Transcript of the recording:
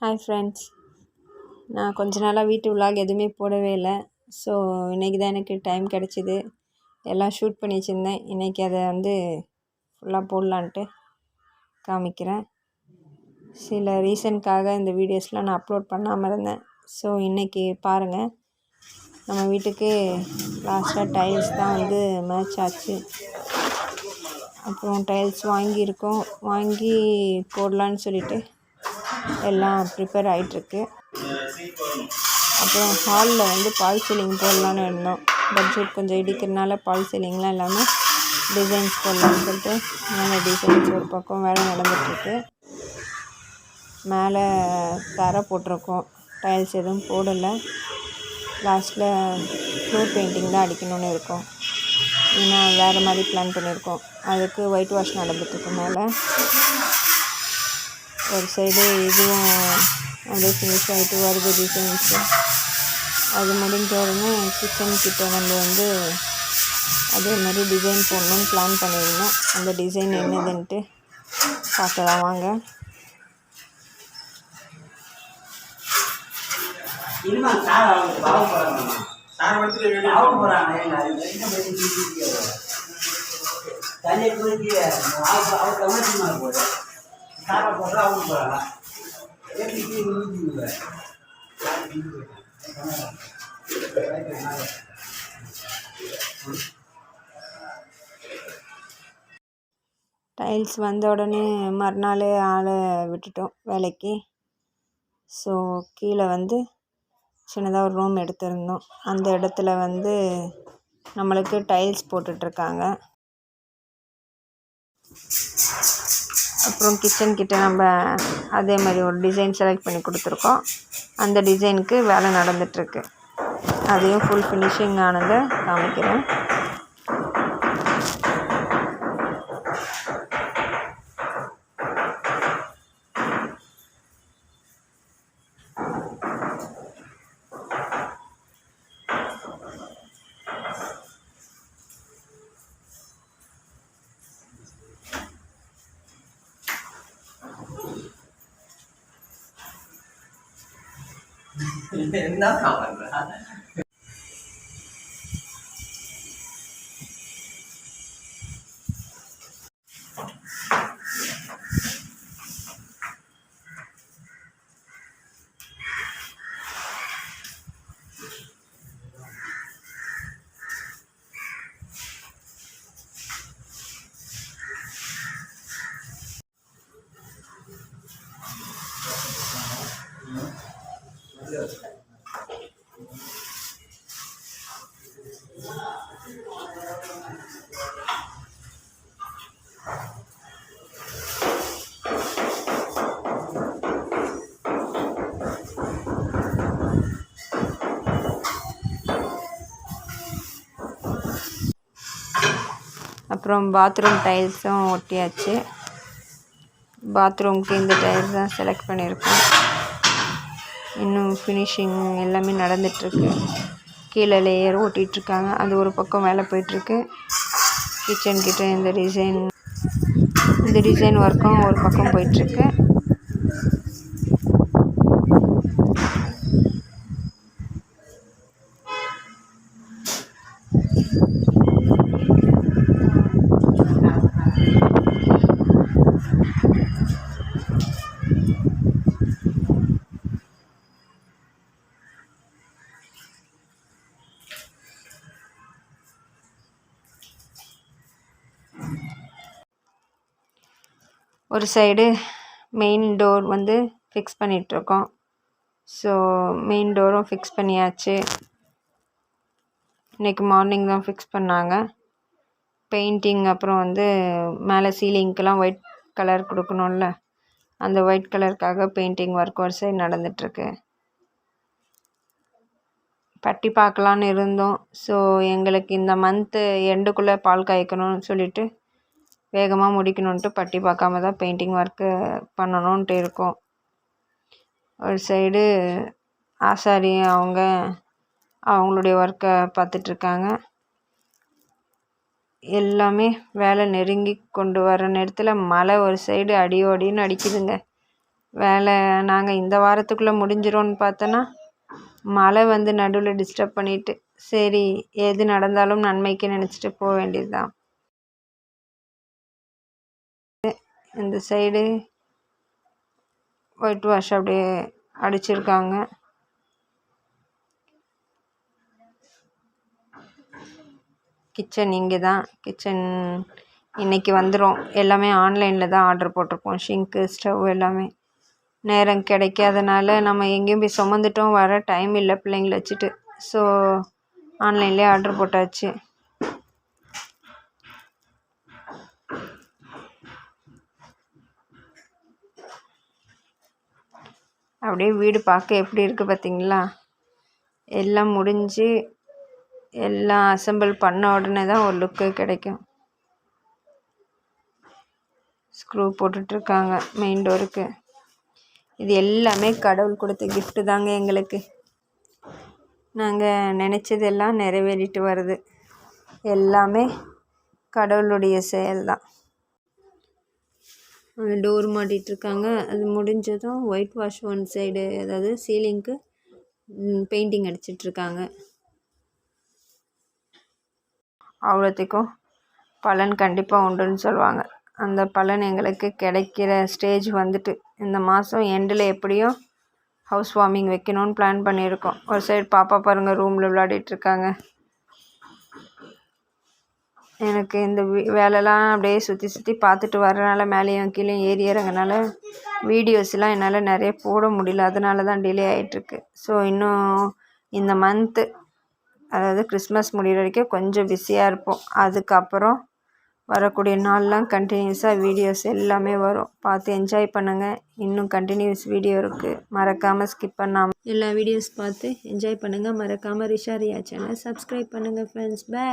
Hi friends நான் கொஞ்ச நாளாக வீட்டு விலாக் எதுவுமே போடவே இல்லை. ஸோ இன்றைக்கி தான் எனக்கு டைம் கிடச்சிது. எல்லாம் ஷூட் பண்ணி வச்சுருந்தேன். இன்றைக்கி அதை வந்து ஃபுல்லாக போடலான்ட்டு காமிக்கிறேன். சில ரீசனுக்காக இந்த வீடியோஸ்லாம் நான் அப்லோட் பண்ணாமல் இருந்தேன். ஸோ இன்றைக்கி பாருங்கள் நம்ம வீட்டுக்கு லாஸ்ட்டாக டைல்ஸ் தான் வந்து மேட்ச் ஆச்சு. அப்புறம் டைல்ஸ் வாங்கியிருக்கோம். வாங்கி போடலான்னு சொல்லிவிட்டு எல்லாம் ப்ரிப்பேர் ஆகிட்ருக்கு அப்புறம் ஹாலில் வந்து பால் சீலிங் போடலான்னு இருந்தோம். பட்ஜெட் கொஞ்சம் இடிக்கிறனால பால் சீலிங்லாம் இல்லாமல் டிசைன்ஸ் போடலான்னு சொல்லிட்டு மேலே டிசைன்ஸ் ஒரு பக்கம் வேலை நடந்துகிட்ருக்கு மேலே தரை போட்டிருக்கோம். டைல்ஸ் எதுவும் போடலை. லாஸ்ட்டில் ஃப்ளோர் பெயிண்டிங் தான் அடிக்கணும்னு இருக்கோம். ஏன்னா வேறு மாதிரி பிளான் பண்ணியிருக்கோம். அதுக்கு ஒயிட் வாஷ் நடந்துட்டுருக்கு மேலே. ஒரு சைடு இதுவும் அப்படியே ஃபினிஷ் ஆகிட்டு வருது டிசைன்ஸு அது முடிஞ்ச உடனே கிச்சன் கிட்ட நம்ம வந்து அதே மாதிரி டிசைன் போடணும்னு பிளான் பண்ணியிருந்தோம். அந்த டிசைன் என்னதுன்ட்டு பார்க்கலாம் வாங்க. தண்ணி சாரை போடுற அவங்க போகிறாங்க எப்படி ஊற்றிடுவேன் டைல்ஸ் வந்த உடனே மறுநாள் ஆளை விட்டுட்டோம் வேலைக்கு. ஸோ கீழே வந்து சின்னதாக ஒரு ரூம் எடுத்திருந்தோம். அந்த இடத்துல வந்து நம்மளுக்கு டைல்ஸ் போட்டுட்ருக்காங்க அப்புறம் கிச்சன்கிட்ட நம்ம அதே மாதிரி ஒரு டிசைன் செலக்ட் பண்ணி கொடுத்துருக்கோம். அந்த டிசைனுக்கு வேலை நடந்துகிட்ருக்கு அதையும் ஃபுல் ஃபினிஷிங் ஆனதை காமிக்கிறேன். 那好顔な。அப்புறம் பாத்ரூம் டைல்ஸும் ஒட்டியாச்சு. பாத்ரூம்க்கு இந்த டைல்ஸ் தான் செலக்ட் பண்ணியிருக்கோம். இன்னும் ஃபினிஷிங் எல்லாமே நடந்துகிட்ருக்கு கீழே லேயர் ஓட்டிகிட்ருக்காங்க அது ஒரு பக்கம் வேலை போயிட்டுருக்கு. கிச்சன் கிட்ட இந்த டிசைன் இந்த டிசைன் ஒர்க்கும் ஒரு பக்கம் போயிட்டுருக்கு. ஒரு சைடு மெயின் டோர் வந்து ஃபிக்ஸ் பண்ணிகிட்ருக்கோம் ஸோ மெயின் டோரும் ஃபிக்ஸ் பண்ணியாச்சு. இன்றைக்கி மார்னிங் தான் ஃபிக்ஸ் பண்ணாங்க. பெயிண்டிங் அப்புறம் வந்து மேலே சீலிங்க்கெலாம் ஒயிட் கலர் கொடுக்கணும்ல. அந்த ஒயிட் கலருக்காக பெயிண்டிங் ஒர்க் ஒரு சைடு நடந்துகிட்ருக்கு பட்டி பார்க்கலான்னு இருந்தோம். ஸோ எங்களுக்கு இந்த மந்த்து எண்டுக்குள்ளே பால் காய்க்கணும்னு சொல்லிவிட்டு வேகமாக முடிக்கணுன்ட்டு பட்டி பார்க்காம தான் பெயிண்டிங் ஒர்க்கு பண்ணணுன்ட்டு இருக்கோம். ஒரு சைடு ஆசாரி அவங்க அவங்களுடைய ஒர்க்கை பார்த்துட்ருக்காங்க எல்லாமே வேலை நெருங்கி கொண்டு வர நேரத்தில் மழை ஒரு சைடு அடியோடின்னு அடிக்குதுங்க. வேலை நாங்கள் இந்த வாரத்துக்குள்ளே முடிஞ்சிரோன்னு பார்த்தோன்னா மழை வந்து நடுவில் டிஸ்டர்ப் பண்ணிவிட்டு சரி எது நடந்தாலும் நன்மைக்கு நினச்சிட்டு போக வேண்டியது தான் இந்த சைடு ஒயிட் வாஷ் அப்படியே அடிச்சிருக்காங்க. கிச்சன் இங்கே தான் கிச்சன் இன்றைக்கி வந்துடும் எல்லாமே ஆன்லைனில் தான் ஆர்டர் போட்டிருக்கோம். ஷிங்க்கு ஸ்டவ் எல்லாமே நேரம் கிடைக்காதனால நம்ம எங்கேயும் போய் சுமந்துட்டோம். வர டைம் இல்லை. பிள்ளைங்கள வச்சுட்டு. ஸோ ஆன்லைன்லேயே ஆர்டர் போட்டாச்சு. அப்படியே வீடு பார்க்க எப்படி இருக்குது பார்த்தீங்களா? எல்லாம் முடிஞ்சு எல்லாம் அசெம்பிள் பண்ண உடனே தான் ஒரு லுக்கு கிடைக்கும். ஸ்க்ரூ போட்டுட்ருக்காங்க மெயின் டோருக்கு இது எல்லாமே கடவுள் கொடுத்த கிஃப்ட்டு தாங்க எங்களுக்கு. நாங்கள் நினச்சதெல்லாம் நிறைவேறிட்டு வருது. எல்லாமே கடவுளுடைய செயல் தான். டோர் மாட்டிகிட்ருக்காங்க அது முடிஞ்சதும் ஒயிட் வாஷ் ஒன் சைடு அதாவது சீலிங்க்கு பெயிண்டிங் அடிச்சிட்ருக்காங்க அவ்வளோத்துக்கும் பலன் கண்டிப்பாக உண்டுன்னு சொல்லுவாங்க. அந்த பலன் எங்களுக்கு கிடைக்கிற ஸ்டேஜ் வந்துட்டு இந்த மாதம் எண்டில் எப்படியும் ஹவுஸ் வார்மிங் வைக்கணும்னு பிளான் பண்ணியிருக்கோம். ஒரு சைடு பாப்பா பாருங்கள் ரூமில் விளையாடிட்டுருக்காங்க. எனக்கு இந்த வேலைலாம் அப்படியே சுற்றி சுற்றி பார்த்துட்டு வரனால மேலேயும் கீழேயும் ஏறி இறங்கனால வீடியோஸ்லாம் என்னால் நிறைய போட முடியல. அதனால தான் டிலே ஆகிட்டுருக்கு ஸோ இன்னும் இந்த மந்த்து அதாவது கிறிஸ்மஸ் முடிகிற வரைக்கும் கொஞ்சம் பிஸியாக இருப்போம். அதுக்கப்புறம் வரக்கூடிய நாள்லாம் கண்டினியூஸாக வீடியோஸ் எல்லாமே வரும். பார்த்து என்ஜாய் பண்ணுங்கள் இன்னும் கண்டினியூஸ் வீடியோ இருக்குது மறக்காமல் ஸ்கிப் பண்ணாமல் எல்லா வீடியோஸ் பார்த்து என்ஜாய் பண்ணுங்கள் மறக்காமல் ரிஷா ரியா சேனல் சப்ஸ்கிரைப் பண்ணுங்கள் ஃப்ரெண்ட்ஸ் பை